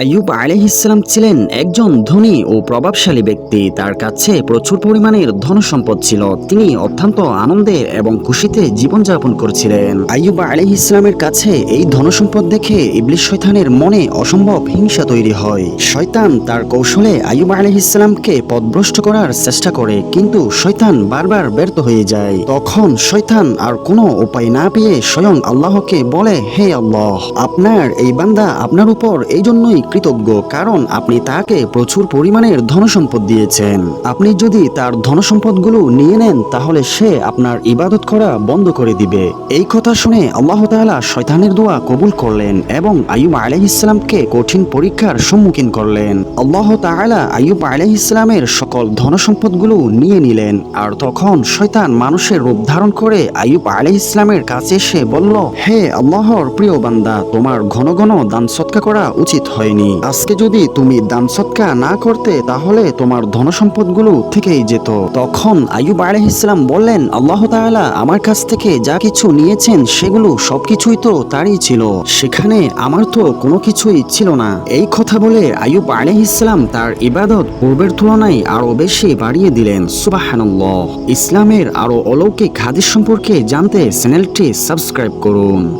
আইয়ুব আলাইহিসসালাম ছিলেন একজন ধনী ও প্রভাবশালী ব্যক্তি। তার কাছে প্রচুর পরিমাণের ধনসম্পদ ছিল। তিনি অত্যন্ত আনন্দে এবং খুশিতে জীবনযাপন করছিলেন। আইয়ুব আলাইহিসসালামের কাছে এই ধনসম্পদ দেখে ইবলিশ শয়তানের মনে অসম্ভব হিংসা তৈরি হয়। শয়তান তার কৌশলে আয়ুব আইয়ুব আলাইহিসসালামকে পথভ্রষ্ট করার চেষ্টা করে, কিন্তু শয়তান বারবার ব্যর্থ হয়ে যায়। তখন শয়তান আর কোনো উপায় না পেয়ে স্বয়ং আল্লাহকে বলে, হে আল্লাহ, আপনার এই বান্দা আপনার উপর এই জন্যই কৃতজ্ঞ, কারণ আপনি তাকে প্রচুর পরিমাণের ধনসম্পদ দিয়েছেন। আপনি যদি তার ধনসম্পদগুলো নিয়ে নেন, তাহলে সে আপনার ইবাদত করা বন্ধ করে দিবে। এই কথা শুনে আল্লাহ তাআলা শয়তানের দোয়া কবুল করলেন এবং আইয়ুব ইসলামকে কঠিন পরীক্ষার সম্মুখীন করলেন। আল্লাহ তাআলা আইয়ুব ইসলামের সকল ধনসম্পদগুলো নিয়ে নিলেন, আর তখন শয়তান মানুষের রূপ ধারণ করে আইয়ুব ইসলামের কাছে এসে বলল, হে আল্লাহর প্রিয় বান্দা, তোমার ঘন ঘন দান সৎকা করা উচিত হয়নি। আজকে যদি তুমি দান সৎকা না করতে, তাহলে তোমার ধনসম্পদগুলো থেকেই যেত। তখন আইয়ুব ইসলাম বললেন, আল্লাহ তাআলা আমার কাছ থেকে যা কিছু নিয়েছেন, সেগুলো সবকিছুই তো তারই ছিল। সেখানে আমার তো কোনো কিছুই ছিল না। এই কথা বলে আইয়ুব ইসলাম তার ইবাদত পূর্বের তুলনায় আরও বেশি বাড়িয়ে দিলেন। সুবাহানাল্লাহ। ইসলামের আরও অলৌকিক হাদিস সম্পর্কে জানতে চ্যানেলটি সাবস্ক্রাইব করুন।